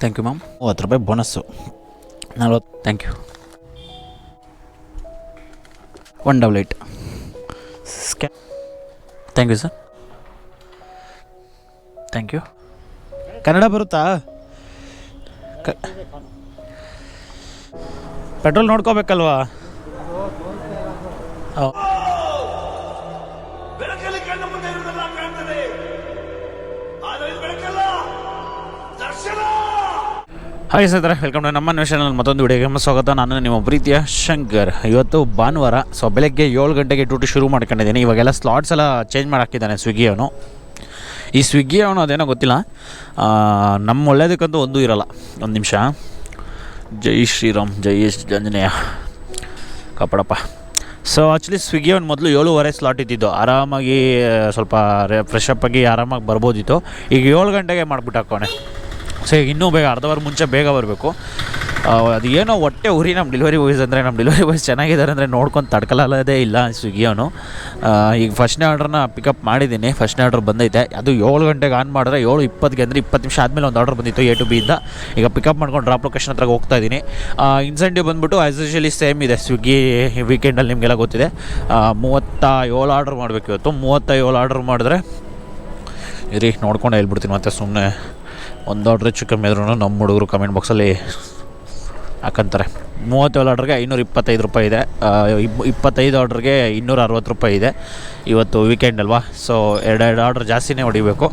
Thank you ma'am ಮೂವತ್ತು ರೂಪಾಯಿ bonus ನಲ್ವತ್ತು. Thank you one double eight ಸ್ಕ್ಯಾ thank you sir thank you Kannada ಬರುತ್ತಾ? ಕ ಪೆಟ್ರೋಲ್ ನೋಡ್ಕೋಬೇಕಲ್ವಾ? ಹಾಯ್ ಸರ್ ವೆಲ್ಕಮ್ ಟು ನಮ್ಮ ನ್ಯೂಸ್ ಮತ್ತೊಂದು ವಿಡಿಯೋಗೆ ಸ್ವಾಗತ. ನಾನು ನಿಮ್ಮ ಪ್ರೀತಿಯ ಶಂಕರ್. ಇವತ್ತು ಭಾನುವಾರ ಸೊ ಬೆಳಗ್ಗೆ ಏಳು ಗಂಟೆಗೆ ಡ್ಯೂಟಿ ಶುರು ಮಾಡ್ಕೊಂಡಿದ್ದೀನಿ. ಇವಾಗೆಲ್ಲ ಸ್ಲಾಟ್ಸ್ ಎಲ್ಲ ಚೇಂಜ್ ಮಾಡಿ ಹಾಕಿದ್ದಾನೆ ಸ್ವಿಗ್ಗಿ ಅವನು. ಈ ಸ್ವಿಗ್ಗಿ ಅವನು ಅದೇನೋ ಗೊತ್ತಿಲ್ಲ. ನಮ್ಮ ಒಳ್ಳೇದಕ್ಕಂತೂ ಒಂದೂ ಇರಲ್ಲ. ಒಂದು ನಿಮಿಷ. ಜೈ ಶ್ರೀರಾಮ್, ಜೈ ಆಂಜನೇಯ. ಕಾಪಾಡಪ್ಪ. ಸೊ ಆ್ಯಕ್ಚುಲಿ ಸ್ವಿಗ್ಗಿ ಅವ್ನು ಮೊದಲು ಏಳುವರೆ ಸ್ಲಾಟ್ ಇದ್ದಿದ್ದು. ಆರಾಮಾಗಿ, ಸ್ವಲ್ಪ ಫ್ರೆಶ್ ಅಪ್ ಆಗಿ ಆರಾಮಾಗಿ ಬರ್ಬೋದಿತ್ತು. ಈಗ ಏಳು ಗಂಟೆಗೆ ಮಾಡಿಬಿಟ್ಟು ಹಾಕೋಣೆ ಸೊ ಇನ್ನೂ ಬೇಗ ಅರ್ಧ ವಾರ ಮುಂಚೆ ಬೇಗ ಬರಬೇಕು. ಅದು ಏನೋ ಹೊಟ್ಟೆ ಉರಿ ನಮ್ಮ ಡೆಲಿವರಿ ಬಾಯ್ಸ್ ಅಂದರೆ, ನಮ್ಮ ಡೆಲಿವರಿ ಬಾಯ್ಸ್ ಚೆನ್ನಾಗಿದ್ದಾರೆ ಅಂದರೆ ನೋಡ್ಕೊಂಡು ತಡ್ಕಲಲ್ಲದೇ ಇಲ್ಲ ಸ್ವಿಗ್ಗಿ ಅವನು. ಈಗ ಫಸ್ಟ್ನೇ ಆರ್ಡ್ರನ್ನ ಪಿಕಪ್ ಮಾಡಿದ್ದೀನಿ. ಫಸ್ಟ್ನೇ ಆರ್ಡ್ರ್ ಬಂದೈತೆ. ಅದು ಏಳು ಗಂಟೆಗೆ ಆನ್ ಮಾಡಿದ್ರೆ ಏಳು ಇಪ್ಪತ್ತಿಗೆ ಅಂದರೆ ಇಪ್ಪತ್ತು ನಿಮಿಷ ಆದಮೇಲೆ ಒಂದು ಆರ್ಡರ್ ಬಂದಿತ್ತು ಎ ಟು ಬಿಯಿಂದ ಈಗ ಪಿಕಪ್ ಮಾಡ್ಕೊಂಡು ಡ್ರಾಪ್ ಲೊಕೇಶನ್ ಹತ್ರ ಹೋಗ್ತಾ ಇದ್ದೀನಿ. ಇನ್ಸೆಂಟಿವ್ ಬಂದ್ಬಿಟ್ಟು ಆ್ಯಸ್ ಯೂಶಲಿ ಸೇಮ್ ಇದೆ ಸ್ವಿಗ್ಗಿ ವೀಕೆಂಡಲ್ಲಿ ನಿಮಗೆಲ್ಲ ಗೊತ್ತಿದೆ. ಮೂವತ್ತ ಏಳು ಆರ್ಡ್ರ್ ಮಾಡಬೇಕು ಇವತ್ತು. ಮೂವತ್ತ ಏಳು ಆರ್ಡ್ರ್ ಮಾಡಿದ್ರೆ, ಇರಿ ನೋಡ್ಕೊಂಡು ಹೇಳ್ಬಿಡ್ತೀನಿ ಮತ್ತೆ ಸುಮ್ಮನೆ ಒಂದು ಆರ್ಡ್ರ್ ಹೆಚ್ಚು ಕಮ್ಮಿ ಆದ್ರೂ ನಮ್ಮ ಹುಡುಗರು ಕಮೆಂಟ್ ಬಾಕ್ಸಲ್ಲಿ ಹಾಕಂತಾರೆ. ಮೂವತ್ತೇಳು ಆರ್ಡ್ರಿಗೆ ಐನೂರ ಇಪ್ಪತ್ತೈದು ರೂಪಾಯಿ ಇದೆ. ಇಪ್ಪತ್ತೈದು ಆರ್ಡ್ರಿಗೆ ಇನ್ನೂರ ಅರವತ್ತು ರೂಪಾಯಿ ಇದೆ. ಇವತ್ತು ವೀಕೆಂಡ್ ಅಲ್ವಾ? ಸೊ ಎರಡೆರಡು ಆರ್ಡ್ರ್ ಜಾಸ್ತಿನೇ ಹೊಡಿಬೇಕು.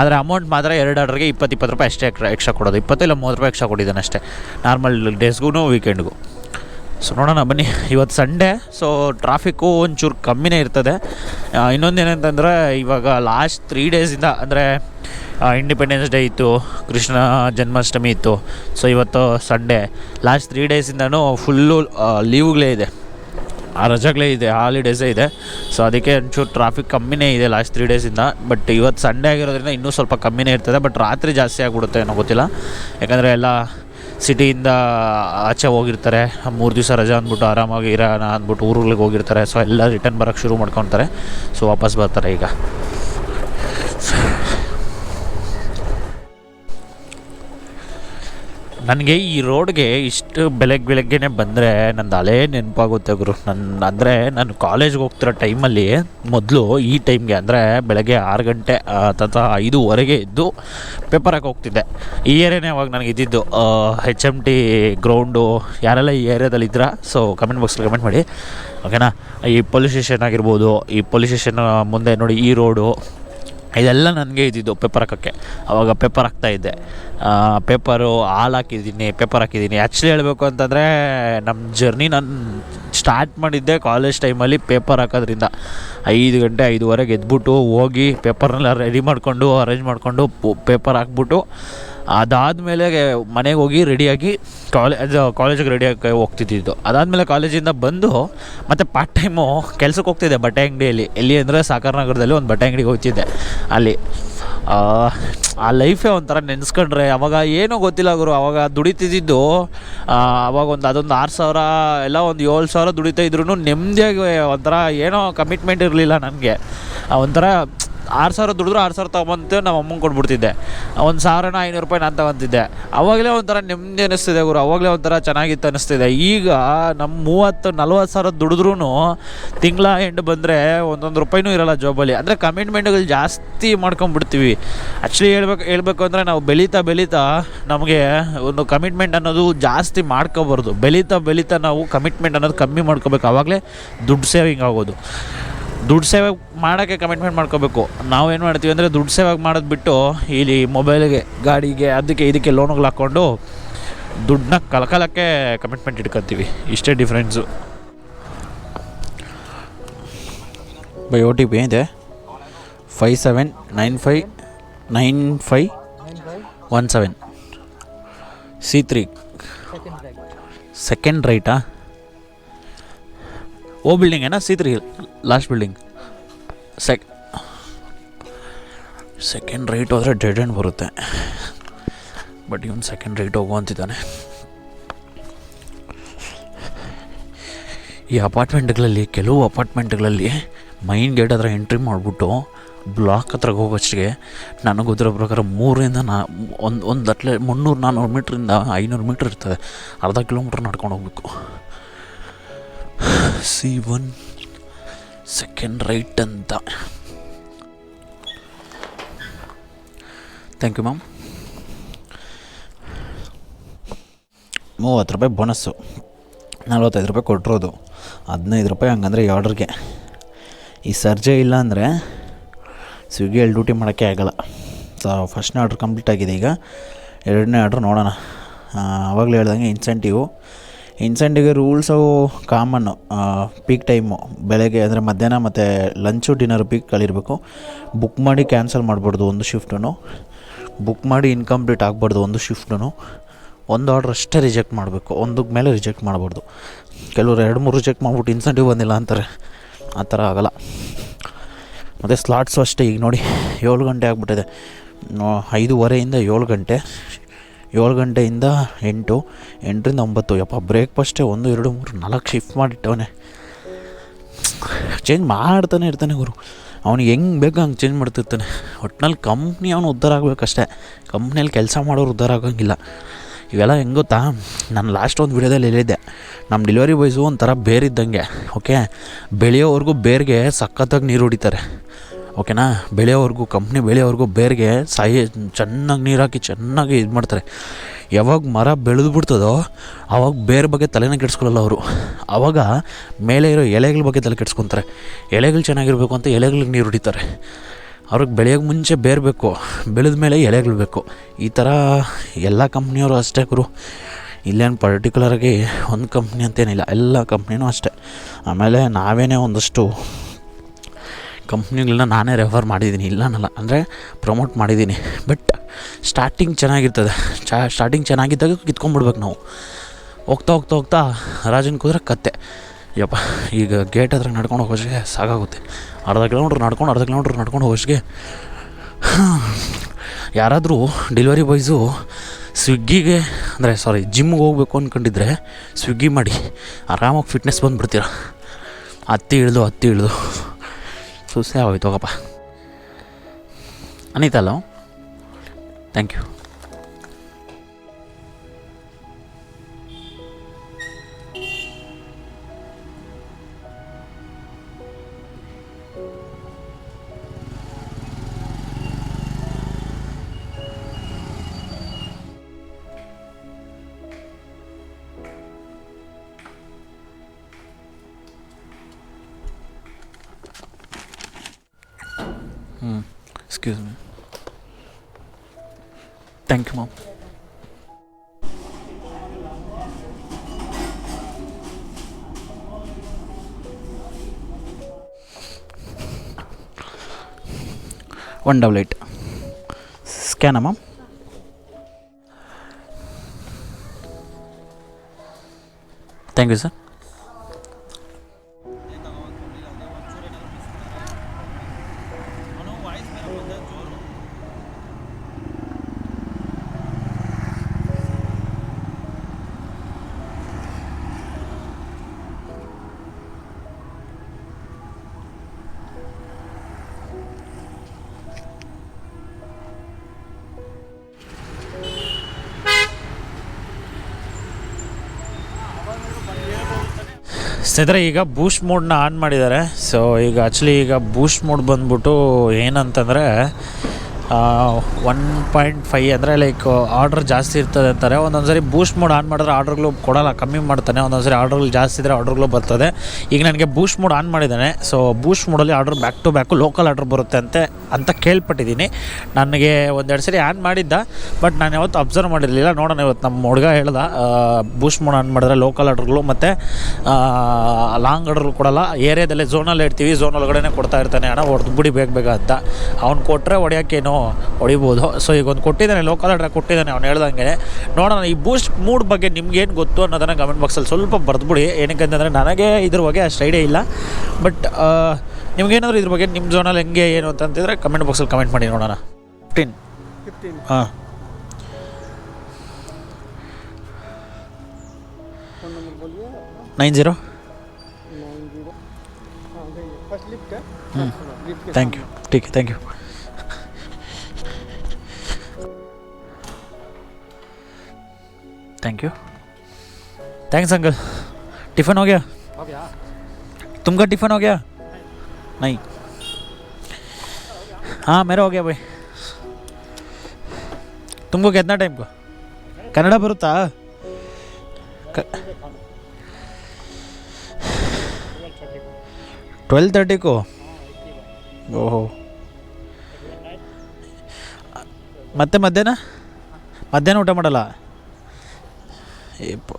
ಆದರೆ ಅಮೌಂಟ್ ಮಾತ್ರ ಎರಡು ಆರ್ಡ್ರಿಗೆ ಇಪ್ಪತ್ತು ಇಪ್ಪತ್ತು ರೂಪಾಯಿ ಅಷ್ಟೇ ಎಕ್ಸ್ಟ್ರಾ ಕೊಡೋದು. ಇಪ್ಪತ್ತು ಇಲ್ಲ ಮೂವತ್ತು ರೂಪಾಯಿ ಎಕ್ಸ್ಟ್ರಾ ಕೊಟ್ಟಿದ್ದಾನೆ ಅಷ್ಟೇ. ನಾರ್ಮಲ್ ಡೇಸ್ಗೂ ವೀಕೆಂಡ್ಗೂ ಸೊ ನೋಡೋಣ, ಬನ್ನಿ. ಇವತ್ತು ಸಂಡೇ ಸೊ ಟ್ರಾಫಿಕ್ಕು ಒಂಚೂರು ಕಮ್ಮಿನೇ ಇರ್ತದೆ. ಇನ್ನೊಂದು ಏನಂತಂದರೆ, ಇವಾಗ ಲಾಸ್ಟ್ ತ್ರೀ ಡೇಸಿಂದ ಅಂದರೆ ಇಂಡಿಪೆಂಡೆನ್ಸ್ ಡೇ ಇತ್ತು, ಕೃಷ್ಣ ಜನ್ಮಾಷ್ಟಮಿ ಇತ್ತು. ಸೊ ಇವತ್ತು ಸಂಡೇ ಲಾಸ್ಟ್ ತ್ರೀ ಡೇಸಿಂದನೂ ಫುಲ್ಲು ಲೀವ್ಗಳೇ ಇದೆ. ಆ, ರಜೆಗಳೇ ಇದೆ ಹಾಲಿಡೇಸೇ ಇದೆ. ಸೊ ಅದಕ್ಕೆ ಒಂಚೂರು ಟ್ರಾಫಿಕ್ ಕಮ್ಮಿನೇ ಇದೆ ಲಾಸ್ಟ್ ತ್ರೀ ಡೇಸಿಂದ ಬಟ್ ಇವತ್ತು ಸಂಡೇ ಆಗಿರೋದ್ರಿಂದ ಇನ್ನೂ ಸ್ವಲ್ಪ ಕಮ್ಮಿನೇ ಇರ್ತದೆ. ಬಟ್ ರಾತ್ರಿ ಜಾಸ್ತಿ ಆಗಿಬಿಡುತ್ತೆ ಏನೋ ಗೊತ್ತಿಲ್ಲ. ಯಾಕಂದರೆ ಎಲ್ಲ ಸಿಟಿಯಿಂದ ಆಚೆ ಹೋಗಿರ್ತಾರೆ. ಮೂರು ದಿವಸ ರಜೆ ಅಂದ್ಬಿಟ್ಟು ಆರಾಮಾಗಿ ಇರೋಣ ಅಂದ್ಬಿಟ್ಟು ಊರುಗಳಿಗೆ ಹೋಗಿರ್ತಾರೆ. ಸೊ ಎಲ್ಲ ರಿಟರ್ನ್ ಬರೋಕ್ಕೆ ಶುರು ಮಾಡ್ಕೊತಾರೆ. ಸೊ ವಾಪಸ್ ಬರ್ತಾರೆ ಈಗ. ನನಗೆ ಈ ರೋಡ್ಗೆ ಇಷ್ಟು ಬೆಳಗ್ಗೆ ಬೆಳಗ್ಗೆನೆ ಬಂದರೆ ನಂದು ಹಳೇ ನೆನಪಾಗುತ್ತೆ ಗುರು. ನನ್ನ ಅಂದರೆ ನಾನು ಕಾಲೇಜ್ಗೆ ಹೋಗ್ತಿರೋ ಟೈಮಲ್ಲಿ ಮೊದಲು ಈ ಟೈಮ್ಗೆ ಅಂದರೆ ಬೆಳಗ್ಗೆ ಆರು ಗಂಟೆ ಅಥವಾ ಐದೂವರೆಗೆ ಇದ್ದು ಪೇಪರ್ ಹಾಕಿ ಹೋಗ್ತಿದ್ದೆ. ಈ ಏರಿಯಾನೇ ಅವಾಗ ನನಗೆ ಇದ್ದಿದ್ದು. ಹೆಚ್ ಎಂ ಟಿ ಗ್ರೌಂಡು ಯಾರೆಲ್ಲ ಈ ಏರಿಯಾದಲ್ಲಿ ಇದ್ರ ಸೊ ಕಮೆಂಟ್ ಬಾಕ್ಸಲ್ಲಿ ಕಮೆಂಟ್ ಮಾಡಿ. ಓಕೆನಾ ಈ ಪೊಲೀಸ್ ಸ್ಟೇಷನ್ ಆಗಿರ್ಬೋದು, ಈ ಪೊಲೀಸ್ ಸ್ಟೇಷನ್ ಮುಂದೆ ನೋಡಿ ಈ ರೋಡು ಇದೆಲ್ಲ ನನಗೆ ಇದ್ದಿದ್ದು ಪೇಪರ್ ಹಾಕೋಕ್ಕೆ. ಅವಾಗ ಪೇಪರ್ ಹಾಕ್ತಾ ಇದ್ದೆ. ಪೇಪರು ಹಾಲು ಹಾಕಿದ್ದೀನಿ, ಪೇಪರ್ ಹಾಕಿದ್ದೀನಿ. ಆ್ಯಕ್ಚುಲಿ ಹೇಳಬೇಕು ಅಂತಂದರೆ ನಮ್ಮ ಜರ್ನಿ ನಾನು ಸ್ಟಾರ್ಟ್ ಮಾಡಿದ್ದೆ ಕಾಲೇಜ್ ಟೈಮಲ್ಲಿ ಪೇಪರ್ ಹಾಕೋದ್ರಿಂದ. ಐದು ಗಂಟೆ, ಐದುವರೆಗೆ ಎದ್ಬಿಟ್ಟು ಹೋಗಿ ಪೇಪರ್ನೆಲ್ಲ ರೆಡಿ ಮಾಡಿಕೊಂಡು ಅರೇಂಜ್ ಮಾಡಿಕೊಂಡು ಪೇಪರ್ ಹಾಕ್ಬಿಟ್ಟು ಅದಾದಮೇಲೆ ಮನೆಗೆ ಹೋಗಿ ರೆಡಿಯಾಗಿ ಕಾಲೇಜ್ ಕಾಲೇಜಿಗೆ ರೆಡಿಯಾಗಿ ಹೋಗ್ತಿದ್ದಿದ್ದು. ಅದಾದಮೇಲೆ ಕಾಲೇಜಿಂದ ಬಂದು ಮತ್ತು ಪಾರ್ಟ್ ಟೈಮು ಕೆಲ್ಸಕ್ಕೆ ಹೋಗ್ತಿದ್ದೆ ಬಟ್ಟೆ ಅಂಗಡಿಯಲ್ಲಿ. ಎಲ್ಲಿ ಅಂದರೆ ಸಾಕರ್ ನಗರದಲ್ಲಿ ಒಂದು ಬಟ್ಟೆ ಅಂಗಡಿಗೆ ಹೋಗ್ತಿದ್ದೆ. ಅಲ್ಲಿ ಆ, ಲೈಫೇ ಒಂಥರ ನೆನೆಸ್ಕೊಂಡ್ರೆ ಅವಾಗ ಏನೂ ಗೊತ್ತಿಲ್ಲ ಗುರು ಅವಾಗ ದುಡಿತಿದ್ದಿದ್ದು ಅವಾಗ ಒಂದು ಅದೊಂದು ಆರು ಸಾವಿರ ಎಲ್ಲ ಒಂದು ಏಳು ಸಾವಿರ ದುಡಿತಾ ಇದ್ರು ನೆಮ್ಮದಿಯಾಗಿ ಒಂಥರ ಏನೋ ಕಮಿಟ್ಮೆಂಟ್ ಇರಲಿಲ್ಲ ನನಗೆ. ಒಂಥರ ಆರು ಸಾವಿರ ದುಡಿದ್ರು ಆರು ಸಾವಿರ ತೊಗೊಂಬಂತ ನಮ್ಮ ಅಮ್ಮಂಗೆ ಕೊಟ್ಬಿಡ್ತಿದ್ದೆ. ಒಂದು ಸಾವಿರನ ಐನೂರು ರೂಪಾಯಿ ನಾನು ತಗೊಂತಿದ್ದೆ ಅವಾಗಲೇ ಒಂಥರ ನೆಮ್ಮದಿ ಅನ್ನಿಸ್ತಿದೆ ಗುರು, ಅವಾಗಲೇ ಒಂಥರ ಚೆನ್ನಾಗಿತ್ತು ಅನ್ನಿಸ್ತಿದೆ ಈಗ ನಮ್ಮ ಮೂವತ್ತು, ನಲ್ವತ್ತು ಸಾವಿರ ದುಡಿದ್ರೂ ತಿಂಗಳ ಎಂಡ್ ಬಂದರೆ ಒಂದೊಂದು ರೂಪಾಯಿನೂ ಇರಲ್ಲ ಜಾಬಲ್ಲಿ ಅಂದರೆ ಕಮಿಟ್ಮೆಂಟ್ಗಳು ಜಾಸ್ತಿ ಮಾಡ್ಕೊಂಬಿಡ್ತೀವಿ ಆ್ಯಕ್ಚುಲಿ ಹೇಳ್ಬೇಕು ಹೇಳ್ಬೇಕು ಅಂದರೆ ನಾವು ಬೆಳೀತಾ ಬೆಳೀತಾ ನಮಗೆ ಒಂದು ಕಮಿಟ್ಮೆಂಟ್ ಅನ್ನೋದು ಜಾಸ್ತಿ ಮಾಡ್ಕೋಬಾರ್ದು. ಬೆಳೀತಾ ಬೆಳೀತಾ ನಾವು ಕಮಿಟ್ಮೆಂಟ್ ಅನ್ನೋದು ಕಮ್ಮಿ ಮಾಡ್ಕೋಬೇಕು. ಆವಾಗಲೇ ದುಡ್ಡು ಸೇವಿಂಗ್ ಆಗೋದು. ದುಡ್ಡು ಸೇವೆ ಮಾಡೋಕ್ಕೆ ಕಮಿಟ್ಮೆಂಟ್ ಮಾಡ್ಕೋಬೇಕು. ನಾವು ಏನು ಮಾಡ್ತೀವಿ ಅಂದರೆ ದುಡ್ಡು ಸೇವೆ ಮಾಡೋದು ಬಿಟ್ಟು ಇಲ್ಲಿ ಮೊಬೈಲ್ಗೆ ಗಾಡಿಗೆ ಅದಕ್ಕೆ ಇದಕ್ಕೆ ಲೋನ್ಗಳು ಹಾಕ್ಕೊಂಡು ದುಡ್ಡನ್ನ ಕಲಕಲಕ್ಕೆ ಕಮಿಟ್ಮೆಂಟ್ ಇಟ್ಕೊತೀವಿ. ಇಷ್ಟೇ difference by O T P ಇದೆ five seven nine five nine five one seven C three second ರೈಟಾ ಓ ಬಿಲ್ಡಿಂಗ್ ಏನಾ C three last building sec second right ಹೋದರೆ ಡೆಡ್ ಎಂಡ್ ಬರುತ್ತೆ. ಬಟ್ ಇವನು ಸೆಕೆಂಡ್ ರೈಟ್ ಹೋಗು ಅಂತಿದ್ದಾನೆ. ಈ ಅಪಾರ್ಟ್ಮೆಂಟ್ಗಳಲ್ಲಿ ಕೆಲವು ಅಪಾರ್ಟ್ಮೆಂಟ್ಗಳಲ್ಲಿ ಮೈನ್ ಗೇಟ್ ಹತ್ರ ಎಂಟ್ರಿ ಮಾಡಿಬಿಟ್ಟು ಬ್ಲಾಕ್ ಹತ್ರ ಹೋಗೋಷ್ಟಿಗೆ ನನಗೆ ಗೊತ್ತಿರೋ ಪ್ರಕಾರ ಮೂರರಿಂದ ನಾ ಒಂದು ಒಂದು ಅಟ್ಲೆ ಮುನ್ನೂರು ನಾನ್ನೂರು ಮೀಟ್ರಿಂದ ಐನೂರು ಮೀಟ್ರ್ ಇರ್ತದೆ. ಅರ್ಧ ಕಿಲೋಮೀಟ್ರ್ ನಡ್ಕೊಂಡು ಹೋಗ್ಬೇಕು. ಸಿ ಒನ್ ಸೆಕೆಂಡ್ ರೈಟ್ ಅಂತ. ಥ್ಯಾಂಕ್ ಯು ಮ್ಯಾಮ್ ಮೂವತ್ತು ರೂಪಾಯಿ ಬೋನಸ್ಸು ನಲ್ವತ್ತೈದು ರೂಪಾಯಿ ಕೊಟ್ಟಿರೋದು. ಹದಿನೈದು ರೂಪಾಯಿ ಹಂಗಂದ್ರೆ ಈ ಆರ್ಡ್ರಿಗೆ ಈ ಸರ್ಜೆ ಇಲ್ಲ ಅಂದರೆ ಸ್ವಿಗ್ಗಿಯಲ್ಲಿ ಡ್ಯೂಟಿ ಮಾಡೋಕ್ಕೆ ಆಗೋಲ್ಲ. ಸೊ ಫಸ್ಟ್ನೇ ಆರ್ಡ್ರ್ ಕಂಪ್ಲೀಟ್ ಆಗಿದೆ ಈಗ. ಎರಡನೇ ಆರ್ಡ್ರ್ ನೋಡೋಣ. ಆವಾಗಲೇ ಹೇಳ್ದಂಗೆ ಇನ್ಸೆಂಟಿವು ಇನ್ಸೆಂಟಿವ್ಗೆ ರೂಲ್ಸು ಕಾಮನ್ನು ಪೀಕ್ ಟೈಮು ಬೆಳಗ್ಗೆ ಅಂದರೆ ಮಧ್ಯಾಹ್ನ ಮತ್ತು ಲಂಚು ಡಿನ್ನರ್ ಪೀಕ್ಗಳಿರಬೇಕು ಬುಕ್ ಮಾಡಿ ಕ್ಯಾನ್ಸಲ್ ಮಾಡಬಾರ್ದು ಒಂದು ಶಿಫ್ಟನ್ನು ಬುಕ್ ಮಾಡಿ ಇನ್ಕಂಪ್ಲೀಟ್ ಆಗಬಾರ್ದು ಒಂದು ಶಿಫ್ಟನ್ನು ಒಂದು ಆರ್ಡ್ರ್ ಅಷ್ಟೇ ರಿಜೆಕ್ಟ್ ಮಾಡಬೇಕು. ಒಂದಕ್ಕೆ ಮೇಲೆ ರಿಜೆಕ್ಟ್ ಮಾಡಬಾರ್ದು. ಕೆಲವರು ಎರಡು, ಮೂರು ರಿಜೆಕ್ಟ್ ಮಾಡ್ಬಿಟ್ಟು ಇನ್ಸೆಂಟಿವ್ ಬಂದಿಲ್ಲ ಅಂತಾರೆ. ಆ ಥರ ಆಗಲ್ಲ. ಮತ್ತು ಸ್ಲಾಟ್ಸು ಅಷ್ಟೇ ಈಗ ನೋಡಿ, ಏಳು ಗಂಟೆ ಆಗಿಬಿಟ್ಟಿದೆ. ಐದೂವರೆಯಿಂದ ಏಳು ಗಂಟೆ. ಏಳು ಗಂಟೆಯಿಂದ ಎಂಟು, ಎಂಟರಿಂದ ಒಂಬತ್ತು. ಯಪ್ಪ, ಬ್ರೇಕ್ಫಾಸ್ಟೇ ಒಂದು, ಎರಡು, ಮೂರು, ನಾಲ್ಕು ಶಿಫ್ಟ್ ಮಾಡಿಟ್ಟವನೆ. ಚೇಂಜ್ ಮಾಡ್ತಾನೆ ಇರ್ತಾನೆ ಗುರು. ಅವ್ನಿಗೆ ಹೆಂಗೆ ಬೇಕು ಹಂಗೆ ಚೇಂಜ್ ಮಾಡ್ತಿರ್ತಾನೆ. ಒಟ್ನಲ್ಲಿ ಕಂಪ್ನಿ ಅವನು ಉದ್ಧಾರ ಆಗಬೇಕಷ್ಟೇ. ಕಂಪ್ನಿಯಲ್ಲಿ ಕೆಲಸ ಮಾಡೋರು ಉದ್ಧಾರ ಆಗೋಂಗಿಲ್ಲ. ಇವೆಲ್ಲ ಹೆಂಗೆ ಗೊತ್ತಾ? ನಾನು ಲಾಸ್ಟ್ ಒಂದು ವಿಡಿಯೋದಲ್ಲಿ ಹೇಳಿದ್ದೆ. ನಮ್ಮ ಡೆಲಿವರಿ ಬಾಯ್ಸು ಒಂಥರ ಬೇರಿದ್ದಂಗೆ ಓಕೆ ಬೆಳೆಯೋವರೆಗೂ ಬೇರೆಗೆ ಸಖತ್ತಾಗಿ ನೀರು ಹೊಡಿತಾರೆ. ಓಕೆನಾ? ಬೆಳೆಯೋವರೆಗೂ ಕಂಪ್ನಿ ಬೆಳೆಯೋವರೆಗೂ ಬೇರಿಗೆ ಸಾಯಿ ಚೆನ್ನಾಗಿ ನೀರು ಹಾಕಿ ಚೆನ್ನಾಗಿ ಇದು ಮಾಡ್ತಾರೆ. ಯಾವಾಗ ಮರ ಬೆಳೆದು ಬಿಡ್ತದೋ ಆವಾಗ ಬೇರೆ ಬಗ್ಗೆ ತಲೆನೇ ಕೆಡಿಸ್ಕೊಳ್ಳಲ್ಲ ಅವರು. ಆವಾಗ ಮೇಲೆ ಇರೋ ಎಲೆಗಳ ಬಗ್ಗೆ ತಲೆ ಕೆಡಿಸ್ಕೊತಾರೆ. ಎಲೆಗಳು ಚೆನ್ನಾಗಿರಬೇಕು ಅಂತ ಎಲೆಗಳಿಗೆ ನೀರು ಹೊಡಿತಾರೆ. ಅವ್ರಿಗೆ ಬೆಳೆಯೋಕೆ ಮುಂಚೆ ಬೇರೆ ಬೇಕು. ಬೆಳೆದ ಮೇಲೆ ಎಲೆಗಳು ಬೇಕು. ಈ ಥರ ಎಲ್ಲ ಕಂಪ್ನಿಯವರು ಅಷ್ಟೇ ಗುರು. ಇಲ್ಲೇನು ಪರ್ಟಿಕ್ಯುಲರಾಗಿ ಒಂದು ಕಂಪ್ನಿ ಅಂತೇನಿಲ್ಲ. ಎಲ್ಲ ಕಂಪ್ನಿನೂ ಅಷ್ಟೇ. ಆಮೇಲೆ ನಾವೇನೇ ಒಂದಷ್ಟು ಕಂಪ್ನಿಗಳನ್ನ ನಾನೇ ರೆಫರ್ ಮಾಡಿದ್ದೀನಿ ಇಲ್ಲ ಅನ್ನಲ್ಲ ಅಂದರೆ ಪ್ರಮೋಟ್ ಮಾಡಿದ್ದೀನಿ. ಬಟ್ ಸ್ಟಾರ್ಟಿಂಗ್ ಚೆನ್ನಾಗಿರ್ತದೆ. ಚಾ ಸ್ಟಾರ್ಟಿಂಗ್ ಚೆನ್ನಾಗಿದ್ದಾಗ ಕಿತ್ಕೊಂಡ್ಬಿಡ್ಬೇಕು ನಾವು. ಹೋಗ್ತಾ ಹೋಗ್ತಾ ಹೋಗ್ತಾ ರಾಜನ್ ಕುದುರೆ ಕತ್ತೆ. ಯಪ್ಪ, ಈಗ ಗೇಟ್ ಹತ್ರ ನಡ್ಕೊಂಡು ಹೋಗೋಷ್ಗೆ ಸಾಕಾಗುತ್ತೆ. ಅರ್ಧ ಕಿಲೋಮೀಟ್ರ್ ನಡ್ಕೊಂಡು, ಅರ್ಧ ಕಿಲೋಮೀಟ್ರ್ ನಡ್ಕೊಂಡು ಹೋಗೋಷ್ಗೆ ಯಾರಾದರೂ ಡೆಲಿವರಿ ಬಾಯ್ಸು ಸ್ವಿಗ್ಗಿಗೆ ಅಂದರೆ ಸಾರಿ ಜಿಮ್ಗೆ ಹೋಗ್ಬೇಕು ಅಂದ್ಕೊಂಡಿದ್ರೆ ಸ್ವಿಗ್ಗಿ ಮಾಡಿ. ಆರಾಮಾಗಿ ಫಿಟ್ನೆಸ್ ಬಂದುಬಿಡ್ತೀರ. ಹತ್ತಿ ಇಳಿದು ಹತ್ತಿ ಇಳಿದು. ಸುಸ್ತೆ ಆಗೋಯ್ತು ಹೋಗಪ್ಪ ಅನಿತಾ ಅಲ್ಲ thank you excuse me thank you ma'am one double eight ಸ್ಕ್ಯಾನಾ ma'am thank you sir ಸ್ನೇಹಿತರೆ ಈಗ ಬೂಸ್ಟ್ ಮೋಡ್ನ ಆನ್ ಮಾಡಿದ್ದಾರೆ. ಸೊ ಈಗ ಆ್ಯಕ್ಚುಲಿ ಈಗ ಬೂಸ್ಟ್ ಮೋಡ್ ಬಂದ್ಬಿಟ್ಟು ಏನಂತಂದರೆ ಒನ್ ಪಾಯಿಂಟ್ ಫೈ ಅಂದರೆ ಲೈಕ್ ಆರ್ಡ್ರ್ ಜಾಸ್ತಿ ಇರ್ತದೆ ಅಂತಾರೆ. ಒಂದೊಂದ್ಸರಿ ಬೂಸ್ಟ್ ಮೋಡ್ ಆನ್ ಮಾಡಿದ್ರೆ ಆರ್ಡ್ರ್ಗಳು ಕೊಡಲ್ಲ, ಕಮ್ಮಿ ಮಾಡ್ತಾನೆ. ಒಂದೊಂದ್ಸರಿ ಆರ್ಡ್ರ್ಗಳು ಜಾಸ್ತಿ ಇದ್ದರೆ ಆರ್ಡ್ರ್ಗಳು ಬರ್ತದೆ. ಈಗ ನನಗೆ ಬೂಸ್ಟ್ ಮೋಡ್ ಆನ್ ಮಾಡಿದ್ದಾನೆ. So boost ಮೋಡಲ್ಲಿ order back to back local order ಬರುತ್ತೆ ಅಂತೆ, ಅಂತ ಕೇಳ್ಪಟ್ಟಿದ್ದೀನಿ. ನನಗೆ ಒಂದೆರಡು ಸರಿ ಆನ್ ಮಾಡಿದ್ದ ಬಟ್ ನಾನು ಯಾವತ್ತು ಅಬ್ಸರ್ವ್ ಮಾಡಿರಲಿಲ್ಲ. ನೋಡೋಣ ಇವತ್ತು ನಮ್ಮ ಹುಡುಗ ಹೇಳ್ದ ಬೂಸ್ಟ್ ಮೋಡ್ ಆನ್ ಮಾಡಿದ್ರೆ ಲೋಕಲ್ ಆರ್ಡ್ರ್ಗಳು ಮತ್ತು ಲಾಂಗ್ ಆರ್ಡ್ರ್ ಕೊಡಲ್ಲ. ಏರಿಯಾದಲ್ಲೇ ಝೋನಲ್ಲಿ ಇಡ್ತೀವಿ ಝೋನ್ ಒಳಗಡೆ ಕೊಡ್ತಾ ಇರ್ತಾನೆ. ಹಣ ಹೊಡೆದು ಬಿಡಿ ಬೇಗ ಬೇಗ ಅಂತ. ಅವ್ನು ಕೊಟ್ಟರೆ ಹೊಡಿಯೋಕ್ಕೇನು ಹೊಡಿಬೋದು. ಸೊ ಈಗ ಒಂದು ಕೊಟ್ಟಿದ್ದಾನೆ ಲೋಕಲ್ ಆರ್ಡ್ರ್ ಕೊಟ್ಟಿದ್ದಾನೆ ಅವ್ನು ಹೇಳ್ದಂಗೆ ನೋಡೋಣ ಈ ಬೂಸ್ಟ್ ಮೂಡ್ ಬಗ್ಗೆ ನಿಮ್ಗೇನು ಗೊತ್ತು ಅನ್ನೋದನ್ನು ಕಮೆಂಟ್ ಬಾಕ್ಸಲ್ಲಿ ಸ್ವಲ್ಪ ಬರೆದ್ಬಿಡಿ. ಏನಕ್ಕಂತಂದರೆ ನನಗೆ ಇದ್ರ ಬಗ್ಗೆ ಅಷ್ಟು ಐಡಿಯಾ ಇಲ್ಲ. ಬಟ್ ನಿಮ್ಗೇನಾದರೂ ಇದ್ರ ಬಗ್ಗೆ ನಿಮ್ಮ ಜೋನಲ್ಲಿ ಹೆಂಗೆ ಏನು ಅಂತಂತಿದ್ರೆ ಕಮೆಂಟ್ ಬಾಕ್ಸಲ್ಲಿ ಕಮೆಂಟ್ ಮಾಡಿ ನೋಡೋಣ. ಫಿಫ್ಟೀನ್ ಫಿಫ್ಟೀನ್ ಹಾಂ. ನೈನ್ ಜೀರೋ ಹ್ಞೂ thank you teak thank you Thank you thanks uncle tiffin हो गया सामने। हो गया तुमका टिफ़िन हो गया नहीं हाँ मेरा हो गया भाई तुमको कितना टाइम को ಕನ್ನಡ ಬರುತ್ತಾ ಟ್ವೆಲ್ ತರ್ಟಿಗೂ ಓಹೋ ಮತ್ತೆ ಮಧ್ಯಾಹ್ನ ಮಧ್ಯಾಹ್ನ ಊಟ ಮಾಡಲ್ಲ ಏಪ್ಪ.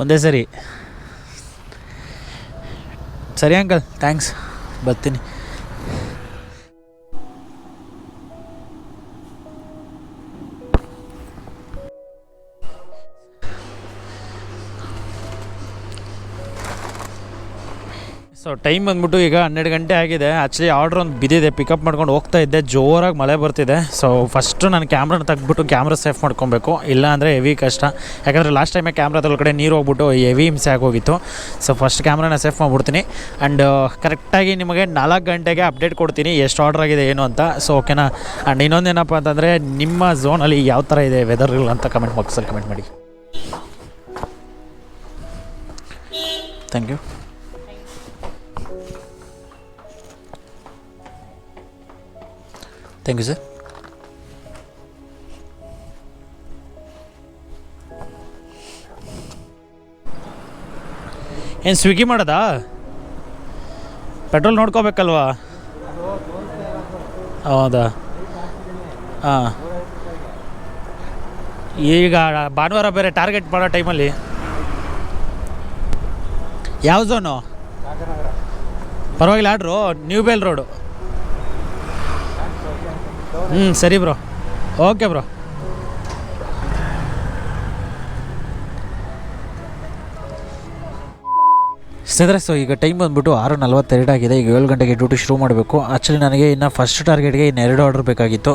ಒಂದೇ ಸರಿ. ಸರಿ ಅಂಕಲ್ ಥ್ಯಾಂಕ್ಸ್ ಬರ್ತೀನಿ. ಸೊ ಟೈಮ್ ಬಂದ್ಬಿಟ್ಟು ಈಗ ಹನ್ನೆರಡು ಗಂಟೆ ಆಗಿದೆ. ಆ್ಯಕ್ಚುಲಿ ಆರ್ಡ್ರ್ ಒಂದು ಬಿದ್ದಿದೆ. ಪಿಕಪ್ ಮಾಡ್ಕೊಂಡು ಹೋಗ್ತಾ ಇದ್ದೆ. ಜೋರಾಗಿ ಮಳೆ ಬರ್ತಿದೆ. ಸೊ ಫಸ್ಟು ನಾನು ಕ್ಯಾಮ್ರಾನ ತೆಗ್ದುಬಿಟ್ಟು ಕ್ಯಾಮ್ರಾ ಸೇಫ್ ಮಾಡ್ಕೊಬೇಕು. ಇಲ್ಲ ಅಂದರೆ ಹೆವಿ ಕಷ್ಟ. ಯಾಕಂದರೆ ಲಾಸ್ಟ್ ಟೈಮೇ ಕ್ಯಾಮ್ರಾದೊಳಗಡೆ ನೀರು ಹೋಗ್ಬಿಟ್ಟು ಹೆವಿ ಹಿಂಸೆ ಆಗೋಗಿತ್ತು. ಸೊ ಫಸ್ಟ್ ಕ್ಯಾಮ್ರಾನ ಸೇಫ್ ಮಾಡಿಬಿಡ್ತೀನಿ. ಆ್ಯಂಡ್ ಕರೆಕ್ಟಾಗಿ ನಿಮಗೆ ನಾಲ್ಕು ಗಂಟೆಗೆ ಅಪ್ಡೇಟ್ ಕೊಡ್ತೀನಿ. ಎಷ್ಟು ಆರ್ಡ್ರ್ ಆಗಿದೆ, ಏನು ಅಂತ. ಸೊ ಓಕೆನಾ ಆ್ಯಂಡ್ ಇನ್ನೊಂದೇನಪ್ಪ ಅಂತಂದರೆ, ನಿಮ್ಮ ಝೋನಲ್ಲಿ ಯಾವ ಥರ ಇದೆ ವೆದರ್ಗಳು ಅಂತ ಕಮೆಂಟ್ ಬಾಕ್ಸಲ್ಲಿ ಕಮೆಂಟ್ ಮಾಡಿ. ಥ್ಯಾಂಕ್ ಯು ಯು ಸರ್ ಏನು ಸ್ವಿಗ್ಗಿ ಮಾಡೋದಾ? ಪೆಟ್ರೋಲ್ ನೋಡ್ಕೋಬೇಕಲ್ವಾ? ಹೌದಾ? ಹಾಂ. ಈಗ ಭಾನುವಾರ ಬೇರೆ ಟಾರ್ಗೆಟ್ ಮಾಡೋ ಟೈಮಲ್ಲಿ ಯಾವ ಝೋನು ಪರವಾಗಿಲ್ಲ ಆಡ್ರು ನ್ಯೂ ಬೇಲ್ ರೋಡು ಹ್ಞೂ ಸರಿ ಬ್ರೋ. Okay bro. ಸ್ನೇಹಿತರೆ ಸೊ ಈಗ ಟೈಮ್ ಬಂದ್ಬಿಟ್ಟು ಆರು ನಲ್ವತ್ತೆರಡು ಆಗಿದೆ. ಈಗ ಏಳು ಗಂಟೆಗೆ ಡ್ಯೂಟಿ ಶುರು ಮಾಡಬೇಕು. ಆ್ಯಕ್ಚುಲಿ ನನಗೆ ಇನ್ನು ಫಸ್ಟ್ ಟಾರ್ಗೆಟ್ಗೆ ಇನ್ನು ಎರಡು ಆರ್ಡ್ರ್ ಬೇಕಾಗಿತ್ತು.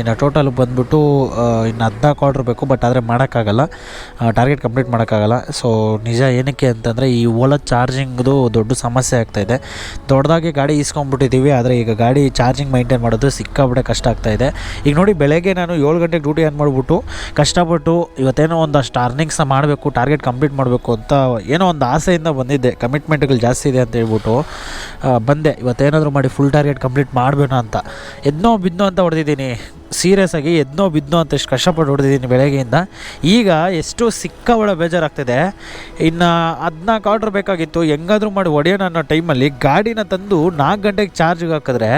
ಇನ್ನು ಟೋಟಲ್ ಬಂದ್ಬಿಟ್ಟು ಇನ್ನು ಹದಿನಾಲ್ಕು ಆರ್ಡ್ರ್ ಬೇಕು ಬಟ್ ಆದರೆ ಮಾಡೋಕ್ಕಾಗಲ್ಲ. ಟಾರ್ಗೆಟ್ ಕಂಪ್ಲೀಟ್ ಮಾಡೋಕ್ಕಾಗಲ್ಲ. ಸೊ ನಿಜ ಏನಕ್ಕೆ ಅಂತಂದರೆ, ಈ ಓಲಾ ಚಾರ್ಜಿಂಗ್ದು ದೊಡ್ಡ ಸಮಸ್ಯೆ ಆಗ್ತಾಯಿದೆ ದೊಡ್ಡದಾಗಿ ಗಾಡಿ ಈಸ್ಕೊಂಡ್ಬಿಟ್ಟಿದ್ದೀವಿ, ಆದರೆ ಈಗ ಗಾಡಿ ಚಾರ್ಜಿಂಗ್ ಮೈಂಟೈನ್ ಮಾಡೋದು ಸಿಕ್ಕಾಬಿಟ್ಟೆ ಕಷ್ಟ ಆಗ್ತಾಯಿದೆ ಈಗ ನೋಡಿ, ಬೆಳಗ್ಗೆ ನಾನು ಏಳು ಗಂಟೆಗೆ ಡ್ಯೂಟಿ ಏನು ಮಾಡಿಬಿಟ್ಟು ಕಷ್ಟಪಟ್ಟು ಇವತ್ತೇನೋ ಒಂದಷ್ಟು ಅರ್ನಿಂಗ್ಸ್ನ ಮಾಡಬೇಕು ಟಾರ್ಗೆಟ್ ಕಂಪ್ಲೀಟ್ ಮಾಡಬೇಕು ಅಂತ ಏನೋ ಒಂದು ಆಸೆಯಿಂದ ಬಂದಿದ್ದೆ. ಕಮಿಟ್ಮೆಂಟ್ಗಳು ಜಾಸ್ತಿ ಇದೆ ಅಂತ ಹೇಳ್ಬಿಟ್ಟು ಬಂದೆ. ಇವತ್ತೇನಾದರೂ ಮಾಡಿ ಫುಲ್ ಟಾರ್ಗೆಟ್ ಕಂಪ್ಲೀಟ್ ಮಾಡಬೇಕು ಅಂತ. ಎದ್ನೋ ಬಿದ್ನೋ ಅಂತ ಹೊಡೆದಿದ್ದೀನಿ. ಸೀರಿಯಸ್ ಆಗಿ ಎದ್ನೋ ಬಿದ್ನೋ ಅಂತ ಎಷ್ಟು ಕಷ್ಟಪಟ್ಟು ಹೊಡೆದಿದ್ದೀನಿ ಬೆಳಗ್ಗೆಯಿಂದ. ಈಗ ಎಷ್ಟು ಸಿಕ್ಕವಳ ಬೇಜಾರಾಗ್ತಿದೆ. ಇನ್ನು ಹದಿನಾಲ್ಕು ಆರ್ಡ್ರ್ ಬೇಕಾಗಿತ್ತು. ಹೆಂಗಾದರೂ ಮಾಡಿ ಒಡೆಯೋಣ ಅನ್ನೋ ಟೈಮಲ್ಲಿ ಗಾಡಿನ ತಂದು ನಾಲ್ಕು ಗಂಟೆಗೆ ಚಾರ್ಜ್ಗೆ ಹಾಕಿದ್ರೆ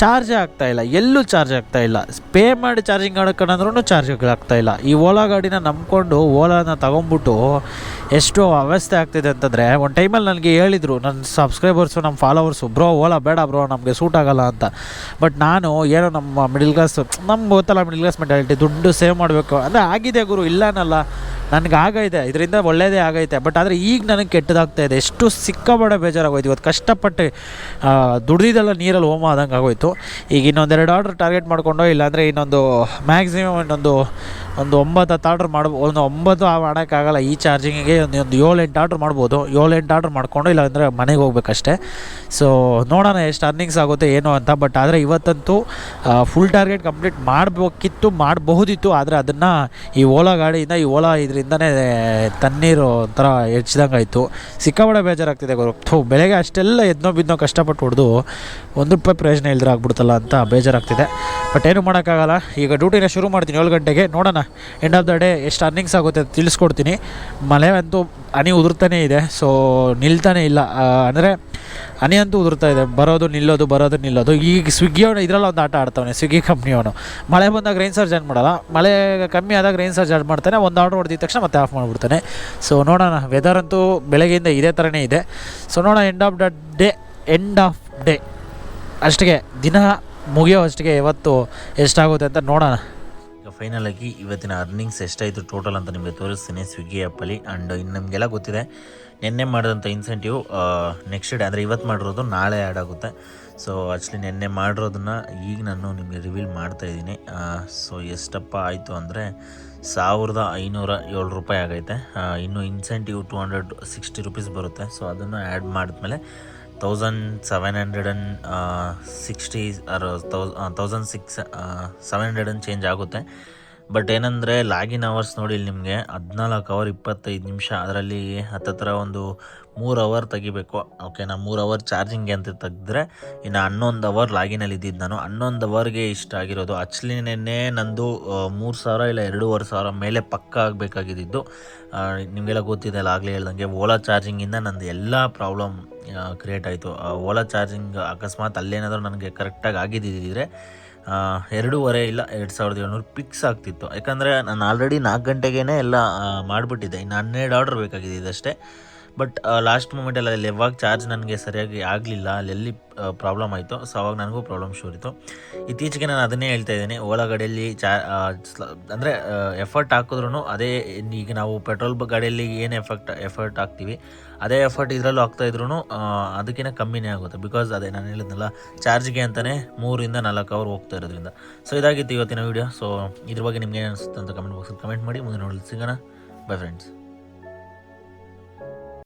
ಚಾರ್ಜೇ ಆಗ್ತಾಯಿಲ್ಲ ಎಲ್ಲೂ ಚಾರ್ಜ್ ಆಗ್ತಾಯಿಲ್ಲ ಪೇ ಮಾಡಿ ಚಾರ್ಜಿಂಗ್ ಹಾಕೋಣಂದ್ರೂ ಚಾರ್ಜ್ಗಳು ಆಗ್ತಾಯಿಲ್ಲ ಈ ಓಲಾ ಗಾಡಿನ ನಂಬ್ಕೊಂಡು ಓಲಾನ ತಗೊಂಬಿಟ್ಟು ಎಷ್ಟು ಅವಸ್ಥೆ ಆಗ್ತಿದೆ ಅಂತಂದರೆ, ಒಂದು ಟೈಮಲ್ಲಿ ನನಗೆ ಹೇಳಿದರು ನನ್ನ ಸಬ್ಸ್ಕ್ರೈಬರ್ಸು ನಮ್ಮ ಫಾಲೋವರ್ಸು ಬ್ರೋ, ಓಲಾ, ಬೇಡ ಬ್ರೋ, ನಮಗೆ ಸೂಟ್ ಆಗೋಲ್ಲ ಅಂತ. ಬಟ್ ನಾನು ಏನೋ ನಮ್ಮ ಮಿಡಿಲ್ ಕ್ಲಾಸ್ ನಮ್ಗೆ ಗೊತ್ತಲ್ಲ ಮಿಡಿಲ್ ಕ್ಲಾಸ್ ಮೆಂಟಾಲಿಟಿ ದುಡ್ಡು ಸೇವ್ ಮಾಡಬೇಕು. ಅಂದರೆ ಆಗಿದೆ ಗುರು ಇಲ್ಲ ಅನ್ನಲ್ಲ ನನಗೆ ಆಗೈತೆ, ಇದರಿಂದ ಒಳ್ಳೆಯದೇ ಆಗೈತೆ. ಬಟ್ ಆದರೆ ಈಗ ನನಗೆ ಕೆಟ್ಟದಾಗ್ತಾ ಇದೆ. ಎಷ್ಟು ಸಿಕ್ಕಾಬಡೆ ಬೇಜಾರಾಗೋಯ್ತು. ಇವತ್ತು ಕಷ್ಟಪಟ್ಟು ದುಡ್ದಿದ್ದೆಲ್ಲ ನೀರಲ್ಲಿ ಹೋಮ ಆದಂಗೆ ಆಗೋಯ್ತು. ಈಗ ಇನ್ನೊಂದೆರಡು ಆರ್ಡ್ರ್ ಟಾರ್ಗೆಟ್ ಮಾಡಿಕೊಂಡು, ಇಲ್ಲಾಂದರೆ ಇನ್ನೊಂದು ಮ್ಯಾಕ್ಸಿಮಮ್ ಇನ್ನೊಂದು, ಒಂದು ಒಂಬತ್ತು, ಹತ್ತು ಆರ್ಡ್ರ್ ಮಾಡ್ಬೋ, ಒಂದು ಒಂಬತ್ತು ಮಾಡೋಕ್ಕಾಗಲ್ಲ ಈ ಚಾರ್ಜಿಂಗಿಗೆ ಒಂದು ಒಂದು ಏಳು, ಎಂಟು ಆರ್ಡ್ರ್ ಮಾಡ್ಬೋದು. ಏಳು, ಎಂಟು ಆರ್ಡ್ರ್ ಮಾಡಿಕೊಂಡು, ಇಲ್ಲಾಂದರೆ ಮನೆಗೆ ಹೋಗ್ಬೇಕಷ್ಟೇ. ಸೊ ನೋಡೋಣ ಎಷ್ಟು ಅರ್ನಿಂಗ್ಸ್ ಆಗುತ್ತೆ, ಏನು ಅಂತ. ಬಟ್ ಆದರೆ ಇವತ್ತಂತೂ ಫುಲ್ ಟಾರ್ಗೆಟ್ ಕಂಪ್ಲೀಟ್ ಮಾಡಬೇಕಿತ್ತು, ಮಾಡಬಹುದಿತ್ತು. ಆದರೆ ಅದನ್ನು ಈ ಓಲಾ ಗಾಡಿಯಿಂದ, ಈ ಓಲಾ ಇದರಿಂದನೇ ತಣ್ಣೀರು ಒಂಥರ ಹೆಚ್ಚಿದಂಗೆ ಆಯಿತು ಸಿಕ್ಕಾಬಡ ಬೇಜಾರಾಗ್ತಿದೆ ಗುರು. ಥೂ, ಬೆಳಗ್ಗೆ ಅಷ್ಟೆಲ್ಲ ಎದ್ನೋ ಬಿದ್ನೋ ಕಷ್ಟಪಟ್ಟು ಹೊಡೆದು ಒಂದು ರೂಪಾಯಿ ಪ್ರಯೋಜನ ಇಲ್ದ್ರೆ ಆಗ್ಬಿಡ್ತಲ್ಲ ಅಂತ ಬೇಜಾರಾಗ್ತಿದೆ. ಬಟ್ ಏನು ಮಾಡೋಕ್ಕಾಗಲ್ಲ. ಈಗ ಡ್ಯೂಟಿನ ಶುರು ಮಾಡ್ತೀನಿ ಏಳು ಗಂಟೆಗೆ. ನೋಡೋಣ. ಎಂಡ್ ಆಫ್ ದ ಡೇ ಎಷ್ಟು ಅರ್ನಿಂಗ್ಸ್ ಆಗುತ್ತೆ ಅಂತ ತಿಳಿಸ್ಕೊಡ್ತೀನಿ. ಮಳೆ ಅಂತೂ ಹನಿ ಉದುರ್ತಾನೇ ಇದೆ. ಸೊ ನಿಲ್ತಾನೆ ಇಲ್ಲ. ಅಂದರೆ ಹನಿ ಅಂತೂ ಉದುರ್ತಾ ಇದೆ. ಬರೋದು, ನಿಲ್ಲೋದು ಬರೋದು, ನಿಲ್ಲೋದು. ಈಗ ಸ್ವಿಗ್ಗಿಯವನು ಇದರಲ್ಲಿ ಒಂದು ಆಟ ಆಡ್ತಾವನೆ ಸ್ವಿಗ್ಗಿ ಕಂಪ್ನಿಯವನು ಮಳೆ ಬಂದಾಗ ರೈನ್ ಸರ್ಜ್ ಆನ್ ಮಾಡಲ್ಲ. ಮಳೆ ಕಮ್ಮಿ ಆದಾಗ ರೈನ್ ಸರ್ಜ್ ಆಡ್ ಮಾಡ್ತಾನೆ, ಒಂದು ಆರ್ಡರ್ ಹೊಡೆದಿದ ತಕ್ಷಣ ಮತ್ತೆ ಆಫ್ ಮಾಡಿಬಿಡ್ತಾನೆ. ಸೊ ನೋಡೋಣ. ವೆದರ್ ಅಂತೂ ಬೆಳಗ್ಗೆಯಿಂದ ಇದೇ ಥರನೇ ಇದೆ. ಸೊ ನೋಡೋಣ end of the day end of day ಅಷ್ಟಿಗೆ ದಿನ ಮುಗಿಯೋ ಅಷ್ಟಿಗೆ ಇವತ್ತು ಎಷ್ಟಾಗುತ್ತೆ ಅಂತ ನೋಡೋಣ. ಈಗ ಫೈನಲ್ ಆಗಿ ಇವತ್ತಿನ ಅರ್ನಿಂಗ್ಸ್ ಎಷ್ಟಾಯಿತು ಟೋಟಲ್ ಅಂತ ನಿಮಗೆ ತೋರಿಸ್ತೀನಿ. ಸ್ವಿಗ್ಗಿ ಆ್ಯಪಲ್ಲಿ ಆ್ಯಂಡ್ ಇನ್ನು ನಮಗೆಲ್ಲ ಗೊತ್ತಿದೆ. ನಿನ್ನೆ ಮಾಡಿದಂಥ ಇನ್ಸೆಂಟಿವ್ ನೆಕ್ಸ್ಟ್ ಡೇ ಅಂದರೆ ಇವತ್ತು ಮಾಡಿರೋದು ನಾಳೆ ಆ್ಯಡ್ ಆಗುತ್ತೆ. ಸೊ ಆ್ಯಕ್ಚುಲಿ ನಿನ್ನೆ ಮಾಡಿರೋದನ್ನ ಈಗ ನಾನು ನಿಮಗೆ ರಿವೀಲ್ ಮಾಡ್ತಾ ಇದ್ದೀನಿ. ಸೊ ಎಷ್ಟಪ್ಪ ಆಯಿತು ಅಂದರೆ ಸಾವಿರದ ಐನೂರ ಏಳು ರೂಪಾಯಿ ಆಗೈತೆ. ಇನ್ನು incentive two hundred sixty rupees ಬರುತ್ತೆ. ಸೊ ಅದನ್ನು ಆ್ಯಡ್ ಮಾಡಿದ್ಮೇಲೆ thousand seven hundred and sixty or thousand six seven hundred and change ಆಗುತ್ತೆ. ಬಟ್ ಏನಂದರೆ ಲಾಗಿನ್ ಅವರ್ಸ್ ನೋಡಿ ಇಲ್ಲಿ ನಿಮಗೆ ಹದಿನಾಲ್ಕು ಅವರ್ ಇಪ್ಪತ್ತೈದು ನಿಮಿಷ. ಅದರಲ್ಲಿ ಹತ್ತತ್ರ ಒಂದು ಮೂರು ಅವರ್ ತೆಗಿಬೇಕು. ಓಕೆನಾ ಮೂರು ಅವರ್ ಚಾರ್ಜಿಂಗ್ಗೆ ಅಂತ ತೆಗೆದ್ರೆ ಇನ್ನು ಹನ್ನೊಂದು ಅವರ್ ಲಾಗಿನಲ್ಲಿ ಇದ್ದಿದ್ದು ನಾನು. ಹನ್ನೊಂದು ಅವರ್ಗೆ ಇಷ್ಟ ಆಗಿರೋದು. ಆ್ಯಕ್ಚುಲಿ ನೆನ್ನೆ ನಂದು ಮೂರು ಸಾವಿರ ಇಲ್ಲ ಎರಡೂವರೆ ಸಾವಿರ ಮೇಲೆ ಪಕ್ಕ ಆಗಬೇಕಾಗಿದ್ದು ನಿಮಗೆಲ್ಲ ಗೊತ್ತಿದೆ ಆಗಲೇ ಹೇಳ್ದಂಗೆ ಓಲಾ ಚಾರ್ಜಿಂಗಿಂದ ನಂದು ಎಲ್ಲ ಪ್ರಾಬ್ಲಮ್ ಕ್ರಿಯೇಟ್ ಆಯಿತು. ಓಲಾ ಚಾರ್ಜಿಂಗ್ ಅಕಸ್ಮಾತ್ ಅಲ್ಲೇನಾದರೂ ನನಗೆ ಕರೆಕ್ಟಾಗಿ ಆಗಿದ್ದಿದ್ರೆ ಆ, ಎರಡೂವರೆ ಇಲ್ಲ, ಎರಡು ಸಾವಿರದ ಏಳ್ನೂರು ಪಿಕ್ಸ್ ಆಗ್ತಿತ್ತು. ಯಾಕಂದರೆ ನಾನು ಆಲ್ರೆಡಿ ನಾಲ್ಕು ಗಂಟೆಗೇ ಎಲ್ಲ ಮಾಡಿಬಿಟ್ಟಿದ್ದೆ. ಇನ್ನು ಹನ್ನೆರಡು ಆರ್ಡ್ರ್ ಬೇಕಾಗಿದೆ ಇದಷ್ಟೇ ಬಟ್ ಲಾಸ್ಟ್ ಮೂಮೆಂಟಲ್ಲಿ ಅಲ್ಲಿ ಯಾವಾಗ ಚಾರ್ಜ್ ನನಗೆ ಸರಿಯಾಗಿ ಆಗಲಿಲ್ಲ ಅಲ್ಲೆಲ್ಲಿ ಪ್ರಾಬ್ಲಮ್ ಆಯಿತು ಸೊ ಅವಾಗ ನನಗೂ ಪ್ರಾಬ್ಲಮ್ ಶುರಿತು ಇತ್ತೀಚೆಗೆ ನಾನು ಅದನ್ನೇ ಹೇಳ್ತಾ ಇದ್ದೀನಿ. ಓಲಾ ಗಾಡಿಯಲ್ಲಿ ಚಾ ಅಂದರೆ ಎಫರ್ಟ್ ಹಾಕಿದ್ರೂ ಅದೇ, ಈಗ ನಾವು ಪೆಟ್ರೋಲ್ ಗಾಡಿಯಲ್ಲಿ ಏನು ಎಫೆಕ್ಟ್ ಎಫರ್ಟ್ ಹಾಕ್ತೀವಿ, ಅದೇ ಎಫರ್ಟ್ ಇದರಲ್ಲೂ ಹಾಕ್ತಾ ಇದ್ರು ಅದಕ್ಕಿಂತ ಕಮ್ಮಿನೇ ಆಗುತ್ತೆ. ಬಿಕಾಸ್ ಅದೇ ನಾನು ಹೇಳಿದ್ನಲ್ಲ ಚಾರ್ಜ್ಗೆ ಅಂತಲೇ ಮೂರಿಂದ ನಾಲ್ಕು ಅವರ್ ಹೋಗ್ತಾ ಇರೋದ್ರಿಂದ. ಸೊ ಇದಾಗಿತ್ತು ಇವತ್ತಿನ ವೀಡಿಯೋ ಸೊ ಇದ್ರ ಬಗ್ಗೆ ನಿಮ್ಗೆ ಏನು ಅನಿಸುತ್ತೆ ಅಂತ ಕಮೆಂಟ್ ಬಾಕ್ಸಲ್ಲಿ ಕಮೆಂಟ್ ಮಾಡಿ. ಮುಂದೆ ನೋಡಲು ಸಿಗೋಣ. By friends